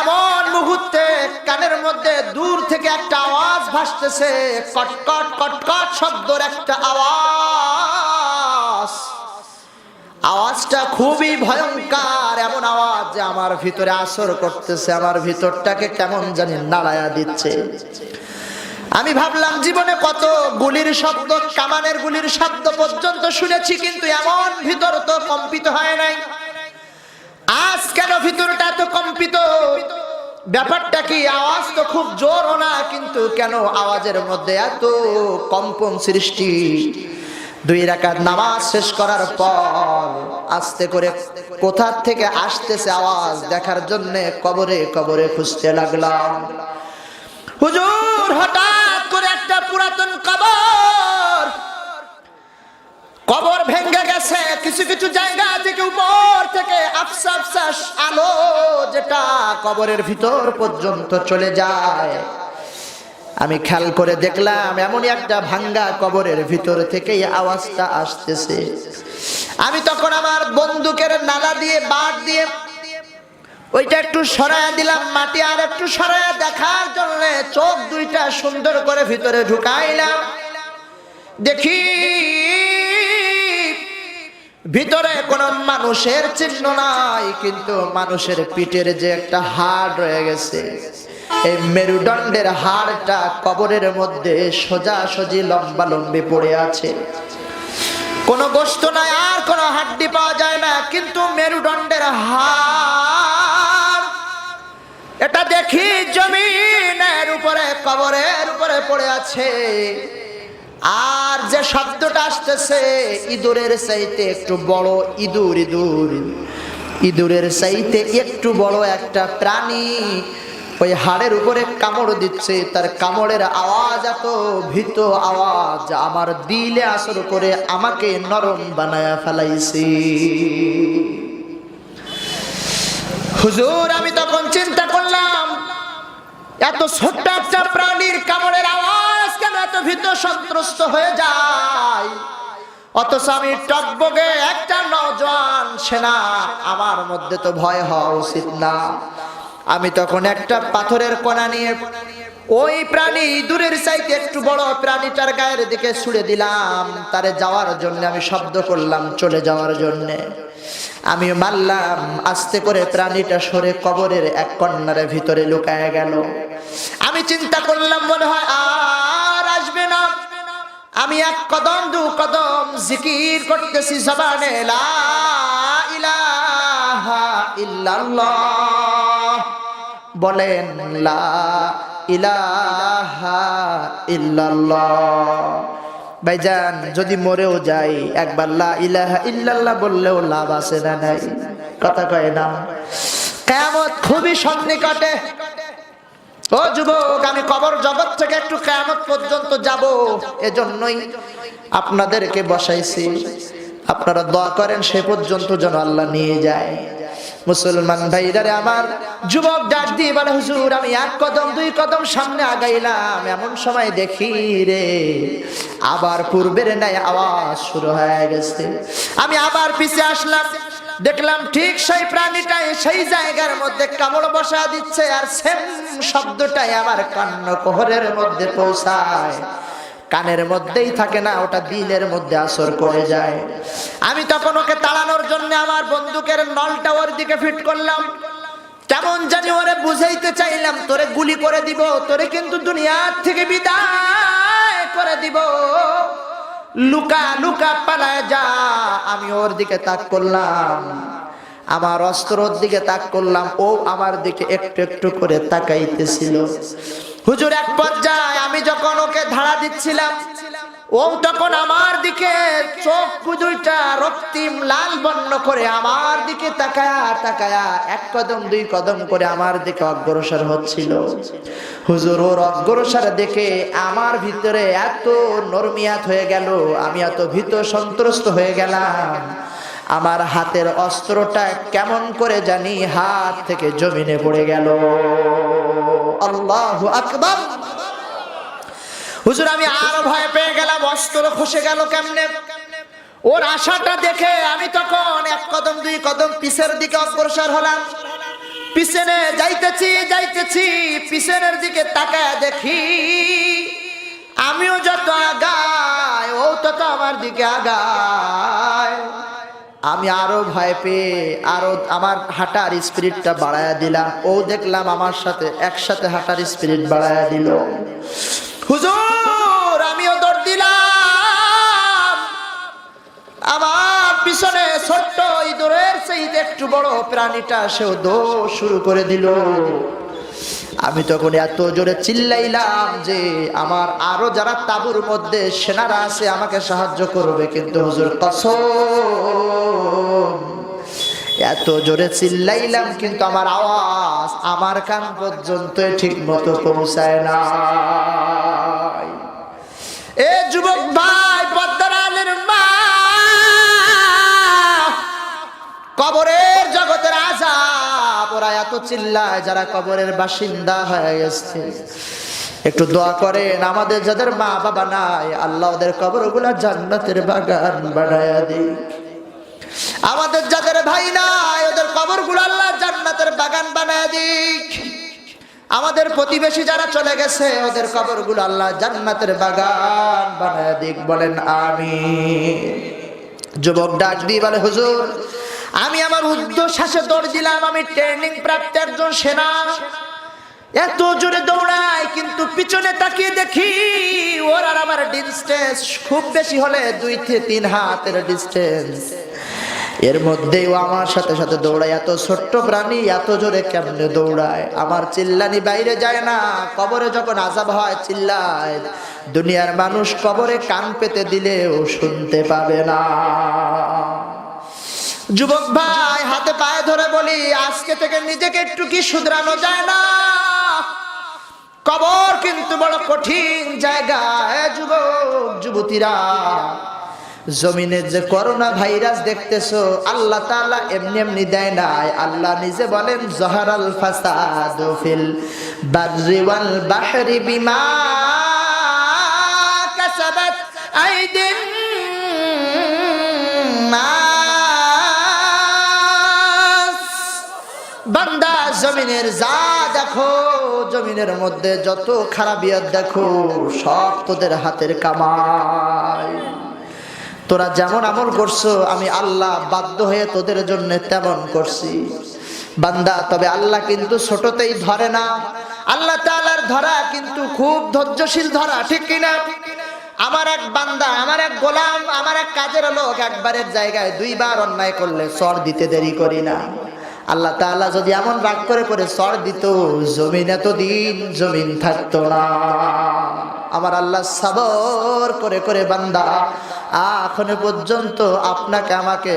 এমন মুহূর্তে কানের মধ্যে দূর থেকে একটা আওয়াজ ভাসতেছে। কটকট কটকট শব্দর একটা আওয়াজ। আওয়াজটা খুবই ভয়ঙ্কর, এমন আওয়াজ যে আমার ভিতরে আসর করতেছে, আমার ভিতরটাকে কেমন জানি নাড়ায়া দিচ্ছে। আমি ভাবলাম, জীবনে কত গুলির শব্দ, কামানের গুলির শব্দ পর্যন্ত শুনেছি, কিন্তু এমন ভিতর তো কম্পিত হয় নাই। আজ কেন ভিতরটা এত কম্পিত। ব্যাপারটা কি, আওয়াজ তো খুব জোরও না, কিন্তু কেন আওয়াজের মধ্যে এত কম্পন সৃষ্টি? দুই রাকাত নামাজ শেষ করার পর আস্তে করে কোথা থেকে আসতেছে আওয়াজ দেখার জন্য কবরে কবরে খুঁজতে লাগলাম। হুজুর, হঠাৎ করে একটা পুরাতন কবর কবর ভেঙে গেছে। কিছু কিছু জায়গা থেকে উপর থেকে আফসা আফসা আলো যেটা কবরের ভিতর পর্যন্ত চলে যায়। আমি খেয়াল করে দেখলাম, এমনই একটা ভাঙ্গা কবরের ভিতর থেকে আওয়াজটা আসতেছে। আমি তখন আমার বন্দুকের নালা দিয়ে বাট দিয়ে ওইটা একটু সরায়া দিলাম, মাটি আর একটু সরায়া দেখার জন্য চোখ দুইটা সুন্দর করে ভিতরে ঢুকাইলাম। দেখি ভিতরে কোনো মানুষের চিহ্ন নাই, কিন্তু মানুষের পিঠের যে একটা হাড় রয়ে গেছে, এই মেরুদণ্ডের হাড়টা কবরের মধ্যে সোজা সজি লম্বা লম্বি পড়ে আছে। কোনো গোস্ত নাই, আর কোনো হাড্ডি পাওয়া যায় না, কিন্তু মেরুদণ্ডের হাড়, এটা দেখি জমিনের উপরে, কবরের উপরে পড়ে আছে। আর যে শব্দটা আসতেছে, ইঁদুরের চাইতে একটু বড় ইঁদুর ইঁদুর, ইঁদুরের চাইতে একটু বড় একটা প্রাণী ওই হাড়ের উপরে কামড় দিচ্ছে, তার কামড়ের আওয়াজ এত ভীত আওয়াজ, আমার দিলে আসর করে আমাকে নরম বানায়া ফেলাইছে। হুজুর, আমি তখন চিন্তা করলাম, এত ছোট্ট একটা প্রাণীর কামড়ের আওয়াজ এত ভীত সন্ত্রস্ত হয়ে যায়। অথচ আমি টকবগে একটা নজওয়ান সেনা, আমার মধ্যে তো ভয় হওয়া উচিত না। আমি তখন একটা পাথরের কোনা নিয়ে ওই প্রাণী দূরের চাইতে একটু বড় প্রাণীটার গায়ের দিকে ছুড়ে দিলাম। তারে যাওয়ার জন্য আমি শব্দ করলাম, চলে যাওয়ার জন্যে। আমি মারলাম, আস্তে করে প্রাণীটা সরে কবরের এক কন্যারের ভিতরে লুকায় গেল। আমি চিন্তা করলাম, মনে হয় না আমি এক কদম, দু কদম জিকির করতেছি জবানে, লা ইলাহা বলেন, লা ইলাহা ভাইজান, যদি মরেও যাই, একবার লা ইলাহা ইল্লাল্লাহ বললেও লাভ আছে না নাই? কথা কয় না। কেমত খুবই সন্নিকটে। ও যুবক, আমি কবর জগৎ থেকে একটু কেমত পর্যন্ত যাব এজন্যই আপনাদেরকে বসাইছি। আপনারা দোয়া করেন সে পর্যন্ত যেন আল্লাহ নিয়ে যায়। মুসলমান ভাইরারে আমার যুবক ডাক দিয়ে বলে, হুজুর, আমি এক কদম, দুই কদম সামনে আগাইলাম, এমন সময় দেখি রে, আবার পূর্বের ন্যায় আওয়াজ শুরু হয়ে গেছে। আমি আবার পিছে আসলাম দেখলাম ঠিক সেই প্রাণীটাই সেই জায়গার মধ্যে কামড় বসা দিচ্ছে আর সেম শব্দটাই আমার কান্ন কোহরের মধ্যে পৌঁছায়। কানের মধ্যেই থাকে না, ওটা দিলের মধ্যে আসর করে যায়। আমি তখন ওকে তাড়ানোর জন্য আমার বন্দুকের নলটা ওর দিকে ফিট করলাম। কেমন জানি ওরে বুঝাইতে চাইলাম, তোরে গুলি করে দিব, তোরে কিন্তু দুনিয়ার থেকে বিদায় করে দিব। লুকা লুকা পালায় যা। আমি ওর দিকে তাক করলাম। আমার অস্ত্রর দিকে তাক করলাম। ও আমার দিকে একটু একটু করে তাকাইতেছিল। হুজুর, এক পর্যায়ে আমি যখন ওকে ধারা দিচ্ছিলাম ও তখন আমার দিকে চোখ দুইটা রক্তিম লাল বর্ণ করে আমার দিকে তাকায়া তাকায়া এক কদম, দুই কদম করে আমার দিকে অগ্রসর হচ্ছিল। হুজুর, ওর অগ্রসর দেখে আমার ভিতরে এত নরমিয়াত হয়ে গেল, আমি এত ভীত সন্ত্রস্ত হয়ে গেলাম। আমার হাতের অস্ত্রটা কেমন করে জানি হাত থেকে জমিনে পড়ে গেল। আল্লাহু আকবার। হুজুর, আমি আরও ভয় পেয়ে খসে গেল কেমনে? ওর আশাটা দেখে আমি তখন এক কদম, দুই কদম পিছের দিকে অগ্রসর হলাম। পিছনে যাইতেছি যাইতেছি, পিছনের দিকে তাকায় দেখি, আমিও যত আগায়, ও তত আমার দিকে আগায়। আমি আরও ভয় পেয়ে, আরও আমার হাঁটার স্পিরিটটা বাড়ায়া দিলাম। ও দেখলাম আমার সাথে, একসাথে হাঁটার স্পিরিট বাড়ায়া দিল। ইঁদুরের সেই একটু বড় প্রাণীটা সেও দৌড় শুরু করে দিল। আমি তখন এত জোরে চিল্লাইলাম যে আমার আরও যারা তাবুর মধ্যে সেনারা আছে আমাকে সাহায্য করবে, কিন্তু হুজুর কসম। এত জোরে চিল্লাইলাম, কিন্তু আমার আওয়াজ আমার কান পর্যন্ত ঠিক মতো পৌঁছায় না এ যুবক ভাই চিল্লায় যারা কবরের বাসিন্দা হয়ে গেছে। একটু দোয়া করেন, আমাদের যাদের মা বাবা নাই, আল্লাহ ওদের কবরগুলা জান্নাতের বাগান বানায়া দিক। আমাদের যাদের ভাই নাই, ওদের কবরগুলো আল্লাহ জান্নাতের বাগান বানায় দিক। আমাদের প্রতিবেশী যারা চলে গেছে, ওদের কবরগুলো আল্লাহ জান্নাতের বাগান বানায় দিক, বলেন আমি যুবক ডাক দিয়ে বলে, হুজুর আমি আমার উদ্দেশ্বাসে দৌড় দিলাম, আমি ট্রেনিং প্রাপ্ত একজন সেনা। এত জোরে দৌড়ায়, কিন্তু পিছনে তাকিয়ে দেখি ওর আর আমার ডিস্টেন্স খুব বেশি হলে দুই থেকে তিন হাতের ডিস্টেন্স এর মধ্যেও আমার সাথে সাথে দৌড়ায়, এত ছোট্ট প্রাণী, এত জোরে কেমনে দৌড়ায়? আমার চিল্লানি বাইরে যায় না, কবরে যখন আজাব হয় চিল্লায়। দুনিয়ার মানুষ কবরে কান পেতে দিলেও শুনতে পাবে না। যুবক ভাই, হাতে পায়ে ধরে বলি, আজকে থেকে নিজেকে একটু কি শুধরানো যায় না? কবর কিন্তু বড় কঠিন জায়গা যুবক, যুবতীরা। জমিনের যে করোনা ভাইরাস দেখতেছো, আল্লাহ তাআলা এমনি এমনি দেয় নাই। আল্লাহ নিজে বলেন জহারাল ফাসাদ ফিল বাররি ওয়াল বাহরি বিমা কাসাবাত আইদিন জমিনের যা দেখো, জমিনের মধ্যে যত খারাপিয়াত দেখো, সব তোদের হাতের কামাই। তোরা যেমন আমল করছ, আমি আল্লাহ বাধ্য হয়ে তোদের জন্য তেমন করছি। বান্দা, তবে আল্লাহ কিন্তু ছোটতেই ধরে না। আল্লাহ তাআলার ধরা কিন্তু খুব ধৈর্যশীল ধরা, ঠিক কিনা? আমার এক বান্দা, আমার এক গোলাম, আমার এক কাজের লোক একবারের জায়গায় দুইবার অন্যায় করলে সর দিতে দেরি করি না। আল্লাহ তাআলা যদি এমন রাগ করে করে সর দিত, জমিন এতদিন জমিন থাকতো না। আমার আল্লাহ সাবর করে করে বান্দা, এখনও পর্যন্ত আপনাকে আমাকে